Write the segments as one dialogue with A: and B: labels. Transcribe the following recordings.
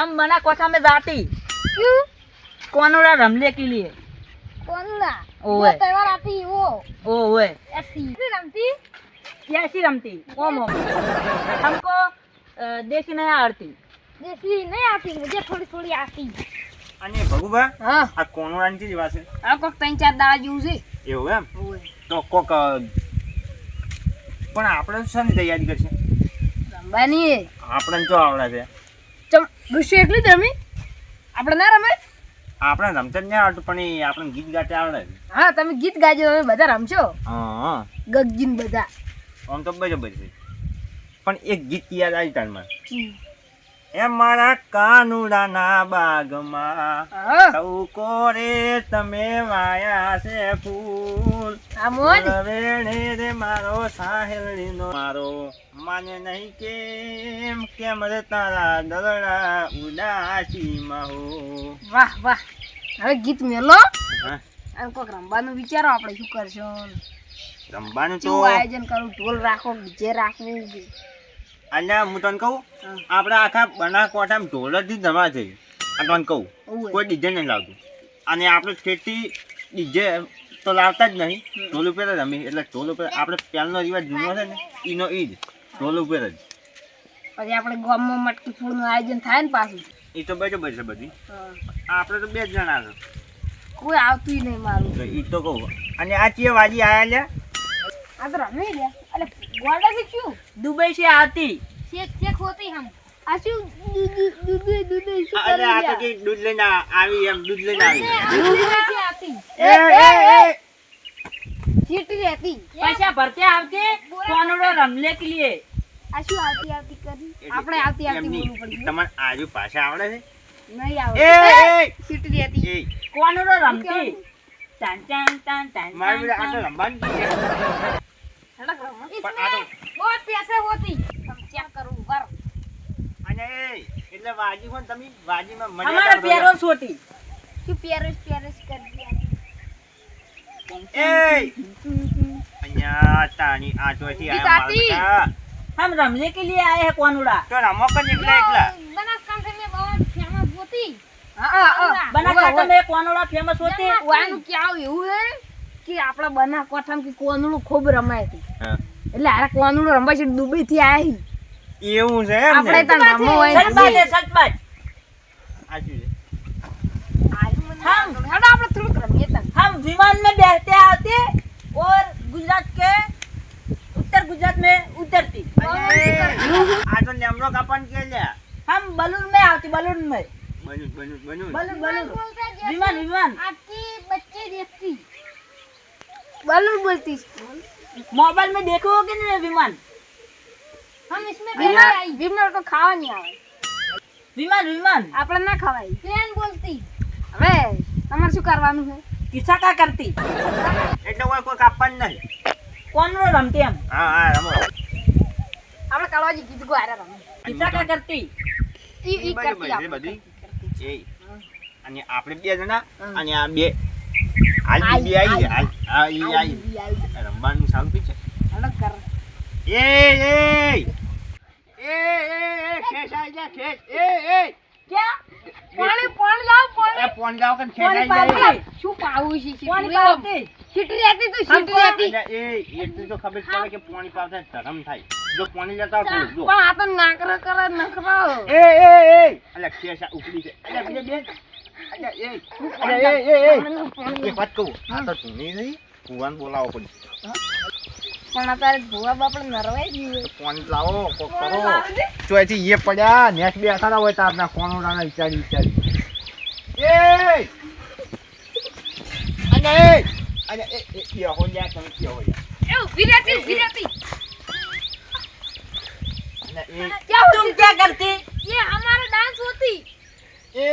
A: हम मना कोठा में जाती
B: क्यों
A: कोनोड़ा रमले के लिए
B: कौन ना
A: ओए।
B: वो त्योहार आती है वो
A: ओ ओए
B: ऐसी फिर रमती
A: कैसी रमती ओम ओम हमको अ, देसी नहीं आड़ती
B: जैसी नहीं आती मुझे थोड़ी थोड़ी आती
C: અને ભગુભા
B: हाँ
C: આ કોનોડાની ચીજ વાત છે
B: अब कोई तीन चार दावा यूज है
C: એવું એમ તો કોક અ, પણ આપણે શાની તૈયારી કરશે
B: રમવાની है
C: આપણને જો આવડે છે
B: ચમ ગુસ્સો એકલી જ રમી? આપણે ના રમે
C: આપણે રમતા જ નહીં આવડતું પણ એ આપણને ગીત ગાતે આવડે
B: હા તમે ગીત ગાજો તમે બધા રમશો.
C: હા. હા
B: ગગજીન બધા.
C: આમ તો બજો બજે પણ એક ગીત યાદ આવી તારમાં એ મારા કાનુડાના બાગમાં. સૌ કોરે તમે વાયા છે ફૂલ. વેણે રે મારો સાહેલીનો મારો. માને નહીં કેમ કેમ રે તારા દરડા ઉદાસીમાં હો.
B: વાહ વાહ. હવે ગીત મેલો? અને કોક રમવાનું વિચારો આપણે શું કરશો?
C: રમવાનું તો
B: આયોજન કરું? ઢોલ રાખો ડીજે રાખવું.
C: અલ્યા હું તને કહું. આપણે આખા બના કોઠામાં ઢોલરથી જમા છે આ તને કહું. કોઈ ડીજે નહીં લાવતું. અને આપણે ખેતી ડીજે તો લાવતા જ નહીં. ઢોલ ઉપર જ રમી એટલે ઢોલ ઉપર આપણે પહેલનો રિવાજ જૂનો છે ને એનો એ જ. ઢોલ ઉપર જ.
B: પછી આપણે ગામમાં મટકી ફોડનું આયોજન થાય ને પાછું.
C: એ તો બરાબર બજે બધી. આપણે તો બે જ જણા છે.
B: કોઈ આવતું નહીં મારું.
C: એ તો કહું. અને આ ચીએ વાજી આયા લ્યા?
B: આ તો રમી લે અલે ગોડા બી શું?
A: દુબઈ છે આતી
B: શેક શેક હોતી હમ. આ શું દૂધ દૂધ શું
C: અરે આ તો કે દૂધ લઈને આવી એમ દૂધ લઈને આવી.
B: દૂધ છે આતી
C: એ એ એ!
B: ચીટી રહેતી
A: પૈસા ભરતે આવતે કોનડો રમલે કે લીએ
B: આ શું આવતી આવતી કરી? આપણે આવતી
C: આતી
B: બોલવું પડ્યું
C: તમને આજુ પાછા આવડે છે?
B: નહીં
C: આવડે.
B: એ
C: એ!
B: ચીટી રહેતી
A: કોનડો રમતી. ટાન ટાન ટાન ટાન
C: મારું આ તો રમવાનું
B: સડક રમો
C: પણ આ તો
B: बहुत पैसे होती हम चेक करूं कर
C: અને એ એટલે વાજી હોય ને તમે વાજીમાં
A: हमारा
C: મર્યાદા
A: पैरों छोटी
B: क्यों पेरिस पेरिस कर दिया
C: એ અહીંયા તાણી આ તો અહીંથી આયા મારા
B: પિતાજી.
C: બેટા.
A: हम रमले के लिए आए हैं कोनोड़ा
C: તો રમો કર એકલા એકલા
B: बनासकांठा में बहुत फेमस होती हां हां
A: बनासकांठा में कोनोड़ा फेमस होते
B: વાનું ક્યાં એવું હે કે આપણે બનાસકાંઠામાં કે કોનુડું ખૂબ રમાય હતી
C: હા.
B: એટલે આ કોનુડું રમવા છે દુબઈ થી આવી
C: એવું છે એમ
B: આપણે
C: ને
B: તને રમવું હોય ને
A: सचबाज है सचबाज
C: સાચું છે
A: हम
B: હેડો આપણે થોડુંક રમીએ તને
A: हम विमान में बैठते आते और गुजरात के उत्तर गुजरात में उतरती
C: અને આ તો લેમડો કાપણ કે લ્યા
A: हम बलून में आती बलून में
C: બનું બનું બનું
A: बलून बलून विमान विमान
B: आपकी बच्चे देखती बलून बोलती
A: मोबाइल में देखो कि नहीं विमान
B: हम इसमें विमान विमान को खावा नहीं આવે
A: विमान विमान
B: આપણે ના ખવાય પ્લેન બોલતી હવે તમારે શું કરવાનું છે
A: किस्सा क्या करती
C: એટલે કોઈ કોઈ કાપવાનું નહીં
A: कौन रो रमती हम
C: હા હા રમો
B: આપણે કાળવાજી કીધું કે આરે રમે
A: किस्सा क्या करती
B: ઈ ઈ
C: બરાબર
B: કરતી
C: છે
B: આપણે
C: બધી.
B: કરતી.
C: એ અને આપણે બે જણા
B: હમ.
C: અને આ બે હાલ
B: આઈ,
C: બે આવી
B: આઈ.
C: હાલ હા ઈ
B: આવી
C: રમવાનું શાંતિ છે?
B: અલગ કર.
C: એ એ એ. એ ખેસ આવી જા ખેસ એ એ.
B: પાણી પાણી લાવ પાણી.
C: પાણી લાવ
A: કન
C: ખેસ જાય.
B: શું પાવું છે? પાણી
A: પાવતી.
B: છીટરી હતી તો
A: છીટરી
B: હતી.
C: એ એટલું તો ખબર પડે કે પાણી પાવતા ધરમ થાય. જો પાણી લેતા હોય જો.
B: પણ આ તો નાકરા કરે નખરો.
C: એ એ એ. અલે ખેસ ઉપડી છે. અલે બે બે અલે એ. અલે એ એ એ. વાત કહું આ તો તું નહીં. કુવાન બોલાવો પડશે
B: પણ અત્યારે ભૂવા બાપડે નરવાઈ ગયું
C: પાણી લાવો કોક કરો તો એથી એ પડ્યા નેટ બેઠા ના હોય તો આપના કોનોડાના વિચારી વિચારી એ અને એ અને એ એ એ હો લ્યા તમે કે હો લ્યા
B: એ ઊભી રહેતી ઊભી રહેતી
C: અને એ
B: क्या
A: तुम क्या करती
B: ये हमारा डांस होती
C: એ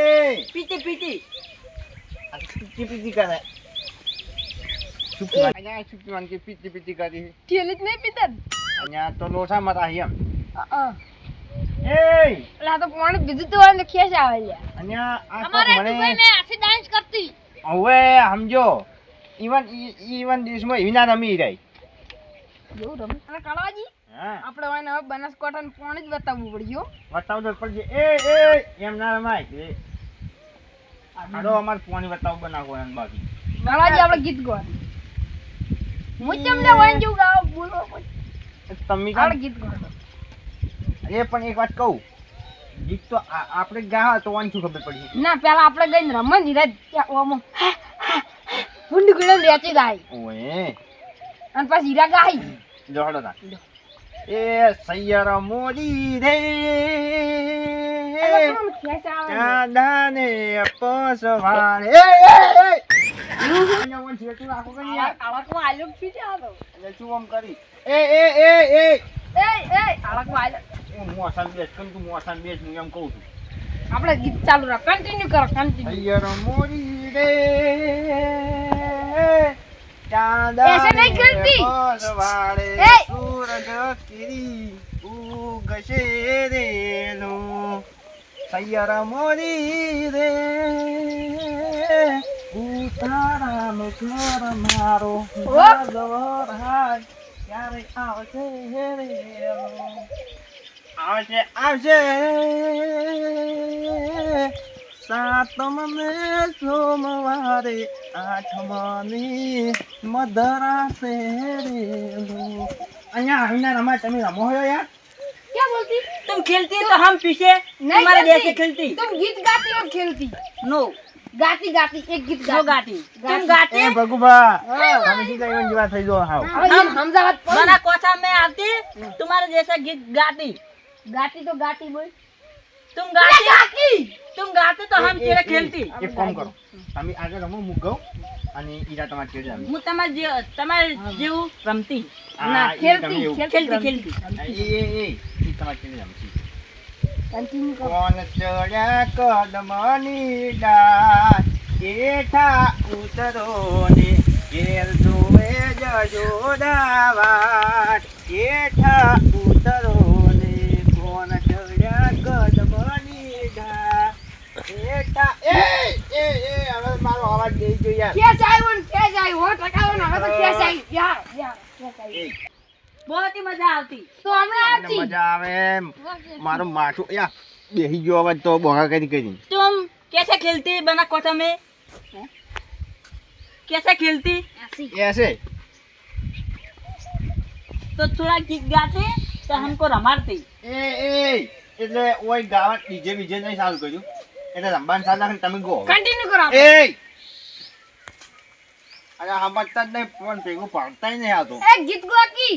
A: पीती पीती
C: આ પીતી પીતી કરે શું સુકી અહીંયા સુકી વાન કે પીતી પીતી કરી
B: ઠેલી જ નહીં પીતા
C: અહીંયા તો લોસા માં રહી એમ.
B: એય! લા તો પણ બીજું તો આને ખેસ આવે લે
C: અહીંયા આ તો મને
B: અમારે મે આસી ડાન્સ કરતી.
C: હવે સમજો ઈવન ઈવન દિવસમાં વિના રમી રહી
B: એવું રમી? અને
C: કળાજી
B: આપણે વાને હવે બનાસકાંઠા પોણ જ બતાવવું પડ્યો
C: બતાવવું પડશે એ એ એમ ના રમાય. હાલો અમારે પોણી બતાવું બનાવો એમ બાકી.
B: કળાજી આપણે ગીત ગોવા. હું હોય જેવું ગાવ બોલો
C: તમે કાં
B: ગીત ગાવ
C: એ પણ એક વાત કહું. ગીત તો આપણે ગાવા તો વાંચું ખબર પડી
B: ના પેલા આપણે ગઈને રમવા ની રાત ત્યાં ઓમો. હુંડી ગુડે રેતી ગાય
C: ઓએ.
B: અન પાસ હીરા ગાય.
C: જોડો ના એ સૈયર મોદી રે ચાંદાને પસવારે એ!
B: આપડે ગીત ચાલુ રાખ કન્ટિન્યુ કરો કન્ટિન્યુ
C: મોરી રે
B: ચાંદા
C: નહીં
B: કરતી
C: સૂરજ કિરી ઉગશે રેનો સૈયર મોરી રે ઉતારાનો ઘર મારો જાગવર હાય ક્યારે આવશે રે લો આવશે આવશે સાતમ ને સોમવારે આઠમાની મધરાતે રેલો અહીંયા આવીને રમાય તમે રમો છો યાર
B: क्या बोलती
A: तुम खेलती तो हम पीछे
B: नहीं
A: तुम्हारे
B: खेलती।
A: जैसे खेलती
B: तुम गीत गाती और खेलती
A: नो તું ગાતે
C: એ
A: તમારે તું
C: ગાતી
A: તો
C: હમ
A: ખેલતી.
C: એક કામ કરો. હું તમાર
A: જે તમાર જેવું રમતી.
B: ખેલતી
C: કોણ ચડ્યા કદમની ડા જેઠા ઉતરો ને જેલ જોવે જજો દાવા જેઠા ઉતરો ને ચડ્યા કદમની ડા જેઠા એ એ એ હવે મારો અવાજ દે યાર.
B: જાય.
C: જાય
A: હો ટકાવો મજા આવતી.
C: મને
A: ગીત ગાતે
C: એ એ એટલે ઓય ગાવા ડીજે બીજે નહીં ચાલુ કર્યું. એટલે રમવાનું ચાલુ તમે ગો
B: કન્ટિન્યુ
C: કરો અરે સમજતા જ નહીં ફોન ભેગું પડતા નહીં આવતું
B: ગીત
C: ગોકી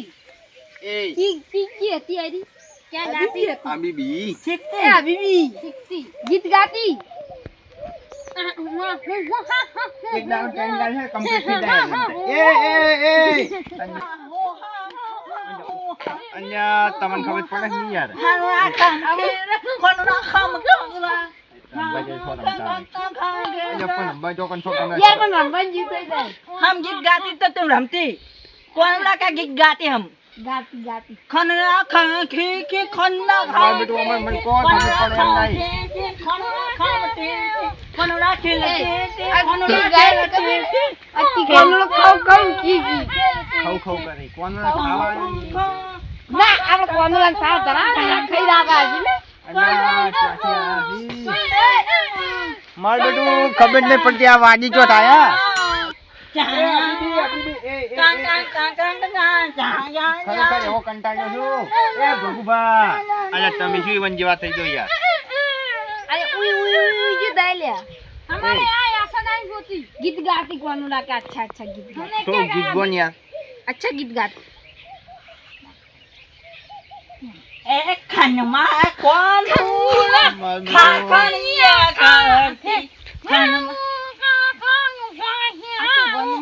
B: A. Pig, piggy હતી આરી ક્યાં ગાતી હતી
C: આ બીબી શીખતી આ ગીત ગાતી તમને ખબર રમતી
A: કોણ લાકા ગીત
B: ગાતી હમ
A: ખન ખન ખી ખી ખન ના
C: ખાવ બેટું અમર ખબર નહીં પડતી આ વાજી ચોટ આયા તમે શું ઇવન જેવા થઈ ગયો યાર?
B: અરે ઉઈ ઉઈ ઉઈ ઉઈ જે દાલ્યા અમારે આ આસનાઈ
C: અચ્છા ગીત
A: ગાતી.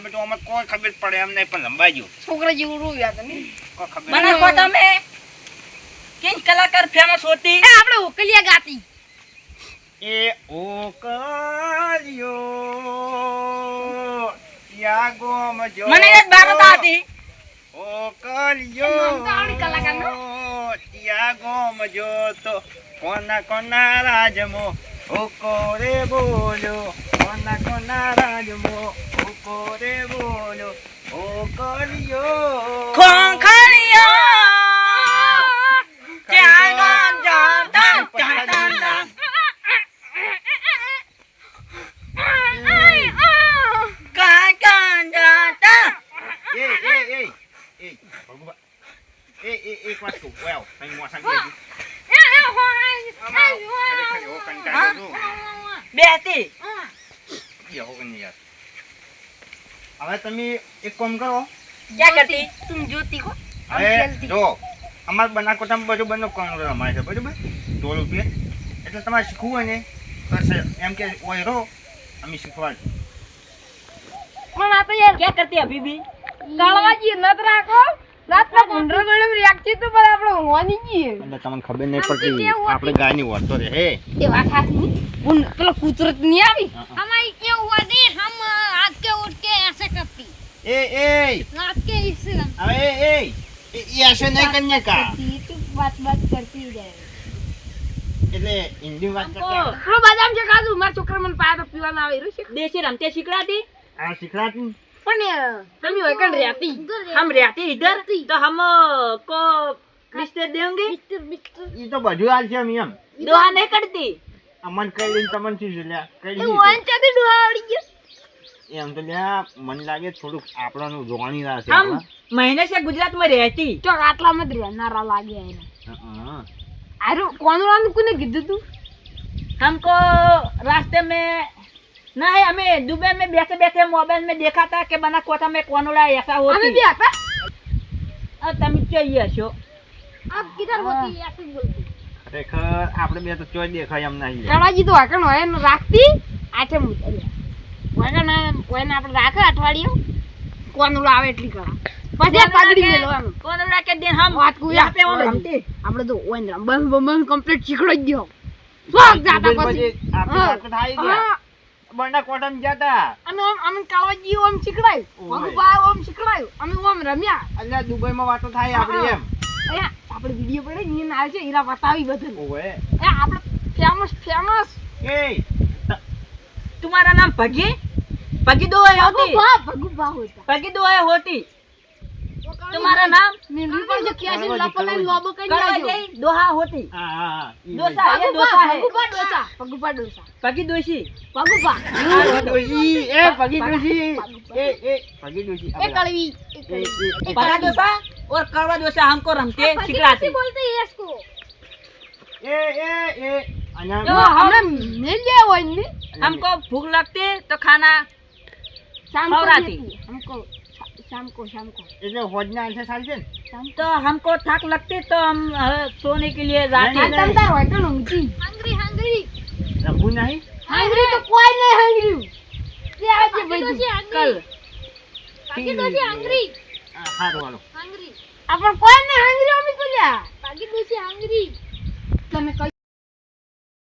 C: મારે બેટું
B: અમે
C: ખબર પડે એમ પણ લંબાઈ ગયું.
B: છોકરા જેવું રોયા તમે.
C: કોઈ
A: મને કો તમે કેન કલાકાર ફેમસ હોતી?
B: એ આપણે ઓકલિયા ગાતી.
C: એ ઓકલિયો યા જો.
A: મને એ બારત હતી
C: ઓકલિયો
B: કલાકારનો
C: યા ગોમ જો તો કોના કોના રાજમો ઓકો રે બોલ્યો કોના કોના રાજમો করে বলো ও করিও করিও quát cục quẹo thành mua sang kia
A: bé
C: tí điều con nhiệt હવે તમે એક કામ કરો. તમને ખબર નહીં પડતી. આપણે ગાયની વર્તો રે હે.
B: એ વાત સાચી. પેલો કુદરત નહીં આવી. અમારી કેવું હોય હમ ऐसे करती
C: એ એ
B: रात के इससे
C: હવે એ એ એ એ ऐसे નહીં કરને કા
B: करती तू बात बात करती रहे
C: એટલે હિન્દી વાત
A: हमको
C: કરતા
B: પેલો બદામ છે કાજુ મારા છોકરા મને પાયા તો પીવાના આવે રહ્યું છે
A: देसी रमते सिखलाती
C: આ શીખડાતી
B: પણ તમે હોય કણ રહેતી
A: हम रहती इधर तो हम को रिश्ते देंगे
C: ઈ તો બધું હાલ છે એમ એમ
A: दुआ नहीं करती
C: અમન કઈ લઈને તમને શું છે લ્યા કઈ
B: એ
C: લીધું?
B: વાંચાથી ડોહા આવડી ગયો
C: એમ તો લ્યા મને લાગે થોડુંક આપણનું જોવાની રાહ છે
A: हम
C: આપણા.
A: महीने से गुजरात में रहती
B: તો આટલામાં જ રહેનારા લાગે એને
C: હં, હં.
B: આરો કોનું કોને કીધું તું
A: हमको रास्ते में नहीं हमें दुबई में बैठे बैठे मोबाइल में देखा था कि बना कोटा में कोनोड़ा ऐसा
B: અમે
A: होती
B: બી હતા
A: अब तुम चाहिए शो
B: આપ કિધર હોતી ऐसे બોલતી
C: ખરેખર આપણે બે તો ચોય દેખાય એમ નહીં લ્યા.
B: કાળાજી તો વાકણ હોય ને રાખતી આઠે મૂકી કોઈને આપણે રાખે અઠવાડિયું? કોનું આવે એટલી કળા? પછી પગડી લેવાનું
A: કોનું રાખે દે હમ?
B: વાત કુ
A: આપે
B: આપણે તો ઓન બસ બસ કમ્પ્લીટ શીખડો જ ગયો ફક જાતા પછી.
C: આપણે થાય ગયા બંડા કોટન જતા
B: અમે ઓમ અમે કાળવાજી ઓમ શીખડાય ભગવા ઓમ શીખડાય અમે ઓમ રમ્યા.
C: એટલે દુબઈમાં વાતો થાય આપણી એમ.
B: એ આપણે વિડિયો પડે ને આવે છે હીરા બતાવી બધું.
C: ઓએ
B: એ આપણે ફેમસ ફેમસ
C: એ
A: तुम्हारा नाम पगी पगी दो है होती
B: भगुबा होता
A: पगी दो है होती तुम्हारा नाम
B: नींबू पर जो
C: किया
B: है
C: लापो
B: लाइन लोबो
A: कर
B: दिया
A: गई दोहा होती
C: हां
A: हां
C: दोसा
A: ये दोसा है
B: भगुबा दोसा भगुबा दोसा
A: पगी दोषी
C: भगुबा दोषी ए पगी दोषी ए
B: ए पगी दोषी
C: ए
B: कड़वी
C: ए
A: पगा दोसा और कड़वा दोसा हमको रमते सिखलाते
B: बोलते हैं इसको
C: ए ए ए અહીંયા
B: જો હમણાં મિલ જાય હોય ને
A: हमको भूख लगती तो खाना
B: शाम को
A: खवराती।
B: देती है, हमको शा- शाम को शाम को
C: એટલે હોજના આલસે ચાલશે ને
B: शाम
A: तो हमको थक लगती तो हम अ, सोने के लिए जाते
C: नहीं,
B: को तमतार હોય કણ ઊંઘી હંગરી હંગરી
C: રમવું નહીં
B: હંગરી તો કોઈ નહીં હંગરી તે આજે ભાઈ
A: कल
B: બાકી તો છે હંગરી
C: હા, સારું હાલો
B: હંગરી આપણ કોઈ નહીં હંગરી અમે કોલ્યા બાકી તો છે હંગરી